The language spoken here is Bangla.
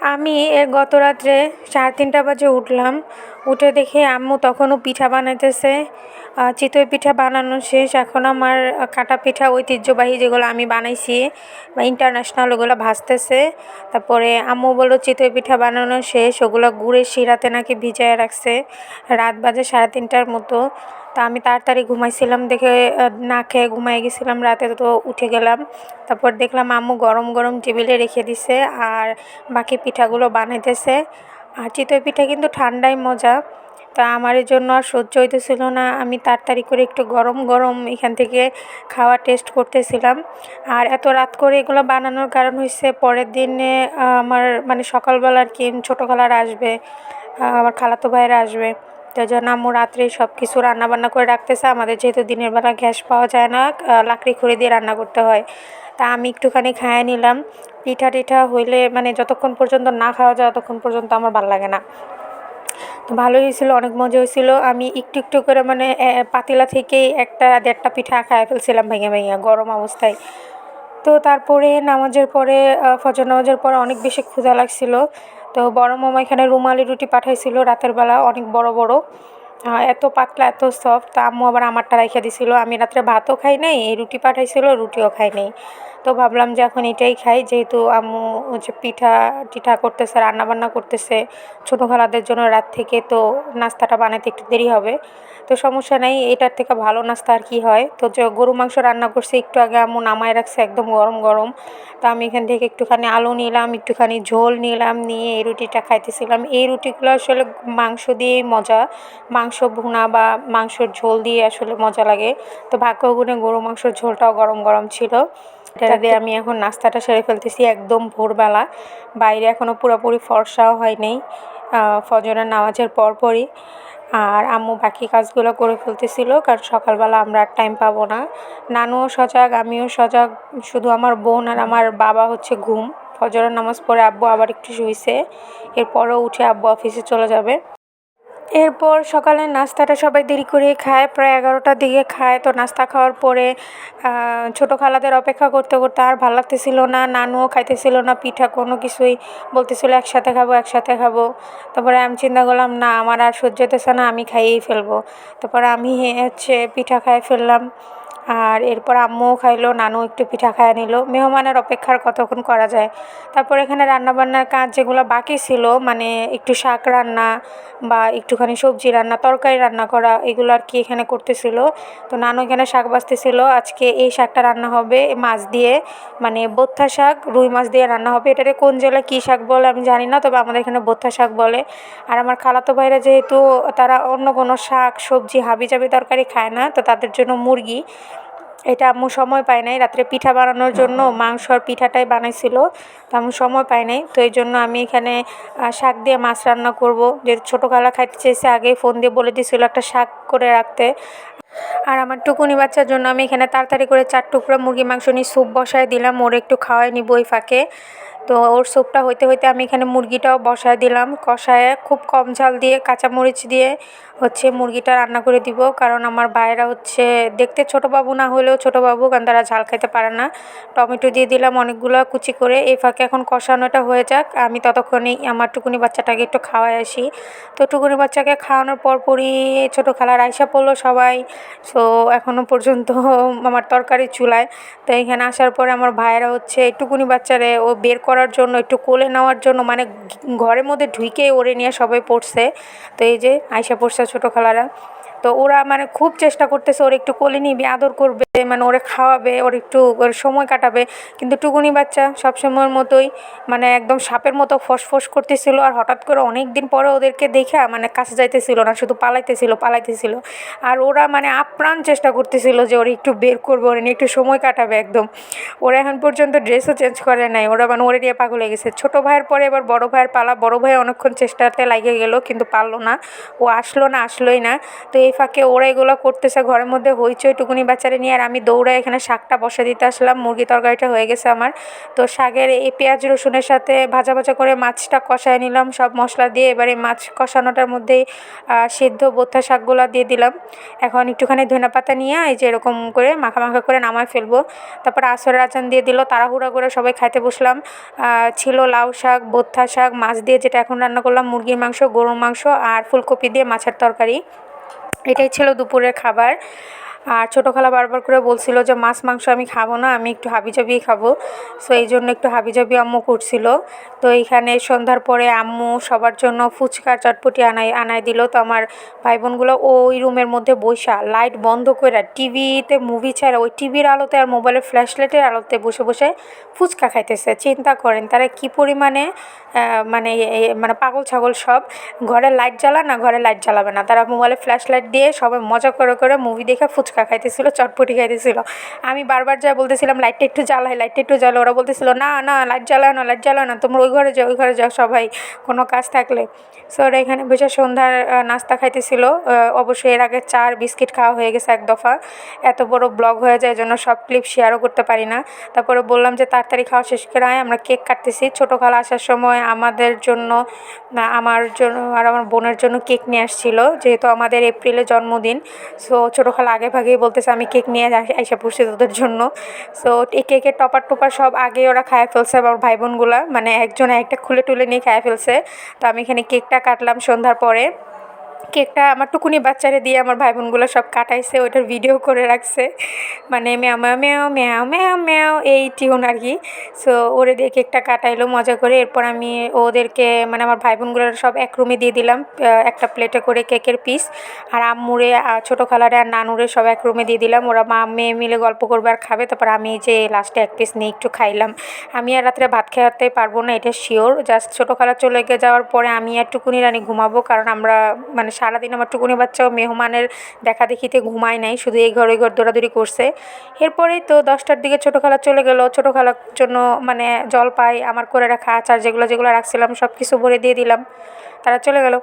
আমি এর গত রাত্রে সাড়ে তিনটা বাজে উঠলাম। উঠে দেখি আম্মু তখনও পিঠা বানাইতেছে। চিতই পিঠা বানানো শেষ। এখন আমার কাটা পিঠা, ঐতিহ্যবাহী যেগুলো আমি বানাইছি, বা ইন্টারন্যাশনাল ওগুলো ভাজতেছে। তারপরে আম্মু বলল, চিতই পিঠা বানানো শেষ। ওগুলো গুড়ের শিরাতে নাকি ভিজায় রাখছে। রাত বাজে সাড়ে তিনটার মতো। তা আমি তাড়াতাড়ি ঘুমাইছিলাম দেখে না খেয়ে ঘুমাই গেছিলাম, রাতে তো উঠে গেলাম। তারপর দেখলাম আম্মু গরম গরম টেবিলে রেখে দিছে আর বাকি পিঠাগুলো বানাইতেছে। আর চিতই পিঠা কিন্তু ঠান্ডাই মজা। তা আমার জন্য আর সহ্য হইতেছিল না। আমি তাড়াতাড়ি করে একটু গরম গরম এখান থেকে খাওয়া টেস্ট করতেছিলাম। আর এত রাত করে এগুলো বানানোর কারণ হচ্ছে পরের দিনে আমার মানে সকালবেলা আর কি ছোটো খালারা আসবে আমার খালাতো ভাইয়েরা আসবে। তো জন্য আম্মু রাত্রে সব কিছু রান্নাবান্না করে রাখতেছে। আমাদের যেহেতু দিনের বেলা গ্যাস পাওয়া যায় না লাকড়ি খড়ি দিয়ে রান্না করতে হয়। তা আমি একটুখানি খাইয়ে নিলাম। পিঠা টিঠা হইলে মানে যতক্ষণ পর্যন্ত না খাওয়া যায় ততক্ষণ পর্যন্ত আমার ভালো লাগে না। তো ভালোই হয়েছিলো, অনেক মজা হয়েছিলো। আমি একটু একটু করে মানে পাতিলা থেকেই একটা দেড়টা পিঠা খাইয়ে ফেলছিলাম ভেঙে ভেঙে, গরম অবস্থায়। তো তারপরে নামাজের পরে ফজর নামাজের পরে অনেক বেশি ক্ষুধা লাগছিল। তো বড় মামা এখানে রুমালি রুটি পাঠাইছিল, রাতের বেলা অনেক বড় বড়। এত পাতলা, এত সফট তা আম্মু আবার আমারটা রেখে দিছিল। আমি রাত্রে ভাতও খাই নাই, এই রুটি পাঠাইছিল, রুটিও খাই নাই। তো ভাবলাম যে এখন এটাই খাই, যেহেতু আম্মু হচ্ছে পিঠা টিঠা করতেছে, রান্নাবান্না করতেছে ছোটো খালাদের জন্য রাত থেকে, তো নাস্তাটা বানাতে একটু দেরি হবে। তো সমস্যা নেই, এটার থেকে ভালো নাস্তা আর কি হয়। তো যে গরু মাংস রান্না করছে, একটু আগে আম্মু নামায় রাখছে, একদম গরম গরম। তো আমি এখান থেকে একটুখানি আলু নিলাম, একটুখানি ঝোল নিলাম, নিয়ে এই রুটিটা খাইতেছিলাম। এই রুটিগুলো আসলে মাংস দিয়েই মজা। মাংস ভুনা বা মাংসর ঝোল দিয়ে আসলে মজা লাগে। তো ভাগ্য গুণে গরু মাংসর ঝোলটাও গরম গরম ছিল। এটা দিয়ে আমি এখন নাস্তাটা সেরে ফেলতেছি একদম ভোরবেলা। বাইরে এখনও পুরোপুরি ফর্সাও হয় হয়নি ফজরের নামাজের পরপরই। আর আম্মু বাকি কাজগুলো করে ফেলতেছিল কারণ সকালবেলা আমরা আর টাইম পাবো না। নানুও সজাগ আমিও সজাগ শুধু আমার বোন আর আমার বাবা হচ্ছে ঘুম। ফজরের নামাজ পড়ে আব্বু আবার একটু শুইছে এরপরও উঠে আব্বু অফিসে চলে যাবে। এরপর সকালে নাস্তাটা সবাই দেরি করে খায়, প্রায় এগারোটার দিকে খায়। তো নাস্তা খাওয়ার পরে ছোটো খালাদের অপেক্ষা করতে করতে আর ভালো লাগতেছিল না, নানুও খাইতেছিল না, পিঠা কোনো কিছুই বলতেছিল একসাথে খাব একসাথে খাব। তারপরে আমি চিন্তা করলাম, না, আমার আর সহ্য হতেছে না, আমি খাইয়েই ফেলব। তারপরে আমি হচ্ছে পিঠা খাইয়ে ফেললাম। আর এরপর আম্মুও খাইলো নানু একটু পিঠা খাইয়ে নিল। মেহমানের অপেক্ষার কতক্ষণ করা যায়? তারপর এখানে রান্নাবান্নার কাজ যেগুলো বাকি ছিল মানে একটু শাক রান্না বা একটুখানি সবজি রান্না, তরকারি রান্না করা, এগুলো আর কি এখানে করতেছিল। তো নানু এখানে শাক বাছতেছিল আজকে এই শাকটা রান্না হবে মাছ দিয়ে মানে বোথা শাক, রুই মাছ দিয়ে রান্না হবে। এটারে কোন জেলায় কী শাক বলে আমি জানি না, তবে আমাদের এখানে বোথা শাক বলে। আর আমার খালাতো ভাইরা যেহেতু তারা অন্য কোনো শাক, সবজি হাবি জাবি তরকারি খায় না, তো তাদের জন্য মুরগি। এটা আম্মু সময় পায় নাই। রাত্রে পিঠা বানানোর জন্য মাংস আর পিঠাটাই বানাইছিল, তো আমি সময় পাই নাই। তো এই জন্য আমি এখানে শাক দিয়ে মাছ রান্না করব। যে ছোটো খালা খাইতে চেয়েছে আগেই ফোন দিয়ে বলে দিয়েছিল একটা শাক করে রাখতে। আর আমার টুকুনি বাচ্চার জন্য আমি এখানে তাড়াতাড়ি করে চার টুকরো মুরগি মাংস নিয়ে স্যুপ বসায় দিলাম। ওর একটু খাওয়াই নিব ওই ফাঁকে। তো ওর স্যুপটা হইতে হইতে আমি এখানে মুরগিটাও বসায় দিলাম, কষায় খুব কম ঝাল দিয়ে কাঁচামরিচ দিয়ে হচ্ছে মুরগিটা রান্না করে দিব। কারণ আমার ভাইয়েরা হচ্ছে দেখতে ছোট বাবু না হলেও ছোট বাবু, কারণ তারা ঝাল খাইতে পারে না। টমেটো দিয়ে দিলাম অনেকগুলো কুচি করে, এই ফাঁকে এখন কষানোটা হয়ে যাক। আমি ততক্ষণেই আমার টুকুনি বাচ্চাটাকে একটু খাওয়াই আসি। তো টুকুনি বাচ্চাকে খাওয়ানোর পরপরই ছোটো খালার আইসা পড়ল সবাই। সো এখনও পর্যন্ত আমার তরকারি চুলায়। তো এখানে আসার পরে আমার ভাইয়েরা হচ্ছে টুকুনি বাচ্চারে ও বের করার জন্য, একটু কোলে নেওয়ার জন্য মানে ঘরের মধ্যে ঢুকে ওরে নিয়ে সবাই পড়ছে। তো এই যে আইসা পড়ছে ছোটো খালারা তো ওরা মানে খুব চেষ্টা করতেছে, ওর একটু কোলে নিবি, আদর করবে মানে ওরে খাওয়াবে, ওর একটু, ওর সময় কাটাবে। কিন্তু টুকুনি বাচ্চা সবসময়ের মতোই মানে একদম সাপের মতো ফসফস করতেছিল আর হঠাৎ করে অনেক দিন পরে ওদেরকে দেখে মানে কাছে যাইতেছিল না, শুধু পালাইতেছিল পালাইতেছিল। আর ওরা মানে আপ্রাণ চেষ্টা করতেছিল যে ওরা একটু বের করবে, ওরা নিয়ে একটু সময় কাটাবে একদম। ওরা এখন পর্যন্ত ড্রেসও চেঞ্জ করে নাই, ওরা মানে ওরে নিয়ে পাগল হয়ে গেছে। ছোটো ভাইয়ের পরে এবার বড় ভাইয়ের পালা, বড় ভাই অনেকক্ষণ চেষ্টাতে লাগিয়ে গেল, কিন্তু পারল না। ও আসলো না, আসলোই না। তো এই ফাঁকে ওরা এগুলো করতেছে, ঘরের মধ্যে হইচই টুকুনি বাচ্চারা নিয়ে, আর আমি দৌড়ে এখানে শাকটা বসে দিতে আসলাম, মুরগি তরকারিটা হয়ে গেছে আমার। তো শাকের এই পেঁয়াজ রসুনের সাথে ভাজা ভাজা করে মাছটা কষায় নিলাম, সব মশলা দিয়ে এবারে মাছ কষানোটার মধ্যেই সিদ্ধ বোথা শাকগুলো দিয়ে দিলাম। এখন একটুখানি ধনে পাতা নিয়ে এই যে এরকম করে মাখা মাখা করে নামায় ফেলব। তারপর আসরের আচান দিয়ে দিল, তাড়াহুড়া করে সবাই খাইতে বসলাম। ছিল লাউ শাক, বোথা শাক, মাছ দিয়ে যেটা এখন রান্না করলাম, মুরগির মাংস, গরুর মাংস, আর ফুলকপি দিয়ে মাছের তরকারি। এটাই ছিল দুপুরের খাবার। আর ছোটো খালা বারবার করে বলছিল যে, মাছ, মাংস আমি খাব না, আমি একটু হাবিজাবিই খাব। সো এই জন্য একটু হাবিজাবি আম্মু করছিল। তো এইখানে সন্ধ্যার পরে আম্মু সবার জন্য ফুচকা, চটপটি আনাই আনাই দিল। তো আমার ভাই বোনগুলো ওই রুমের মধ্যে বসা লাইট বন্ধ করে টিভিতে মুভি ছাড়া ওই টিভির আলোতে আর মোবাইলের ফ্ল্যাশ লাইটের আলোতে বসে বসে ফুচকা খাইতেছে। চিন্তা করেন, তারা কি পরিমাণে মানে মানে পাগল ছাগল সব? ঘরে লাইট জ্বালা না ঘরে লাইট জ্বালাবে না? তারা মোবাইলে ফ্ল্যাশ লাইট দিয়ে সবাই মজা করে করে মুভি দেখে ফুচকা খাইতেছিল, চটপটি খাইতেছিল। আমি বারবার যা বলতেছিলাম, লাইটটা একটু জ্বালাই, লাইটটা একটু জ্বালো ওরা বলতেছিল, না না, লাইট জ্বালায় না, লাইট জ্বালায় না, তোমরা ওই ঘরে যাও, ওই ঘরে যাও, সবাই, কোনো কাজ থাকলে। সো ওরা এখানে বসে সন্ধ্যার নাস্তা খাইতেছিল। অবশ্যই এর আগে চার বিস্কিট খাওয়া হয়ে গেছে এক দফা। এত বড় ব্লগ হয়ে যায় জন্য সব ক্লিপ শেয়ারও করতে পারি না। তারপরে বললাম যে, তাড়াতাড়ি খাওয়া শেষ করে আয়, আমরা কেক কাটতেছি। ছোটো খালা আসার সময় আমাদের জন্য আমার জন্য আর আমার বোনের জন্য কেক নিয়ে আসছিল, যেহেতু আমাদের এপ্রিলে জন্মদিন। সো ছোটো খালা আগে ভাগেই বলতেছে, আমি কেক নিয়ে আইসা পড়ছি তোদের জন্য। সো এই কেকের টপার টপার সব আগে ওরা খায় ফেলছে, আমার ভাই বোনগুলা মানে একজন একটা খুলে টুলে নিয়ে খায় ফেলছে। তো আমি এখানে কেকটা কাটলাম সন্ধ্যার পরে। কেকটা আমার টুকুনি বাচ্চারে দিয়ে আমার ভাই বোনগুলো সব কাটাইছে ওইটার ভিডিও করে রাখছে। মানে ম্যাও ম্যাও ম্যাও ম্যাও ম্যাও ম্যাও, এই টিউন আর কি। সো ওরে দিয়ে কেকটা কাটাইলো, মজা করে। এরপর আমি ওদেরকে মানে আমার ভাই বোনগুলোর সব এক রুমে দিয়ে দিলাম একটা প্লেটে করে কেকের পিস আর আম্মুরে ছোটো খালারে আর নানুরে সব এক রুমে দিয়ে দিলাম। ওরা মা, মেয়ে মিলে গল্প করবে আর খাবে। তারপর আমি যে লাস্টে এক পিস নিয়ে একটু খাইলাম। আমি আর রাত্রে ভাত খাওয়াতে পারব না, এটা শিওর জাস্ট ছোটো খালা চলে গিয়ে যাওয়ার পরে আমি আর টুকুনি রানি ঘুমাবো, কারণ আমরা মানে সারাদিন আমার টুকুনি বাচ্চাও মেহমানের দেখা দেখিতে ঘুমায় নাই, শুধু এই ঘর ওই ঘর দৌড়াদৌড়ি করছে। এরপরেই তো দশটার দিকে ছোটো খালা চলে গেলো ছোটো খালার জন্য মানে জল পাই, আমার করে রাখা আচার যেগুলো যেগুলো রাখছিলাম সব কিছু ভরে দিয়ে দিলাম। তারা চলে গেলো।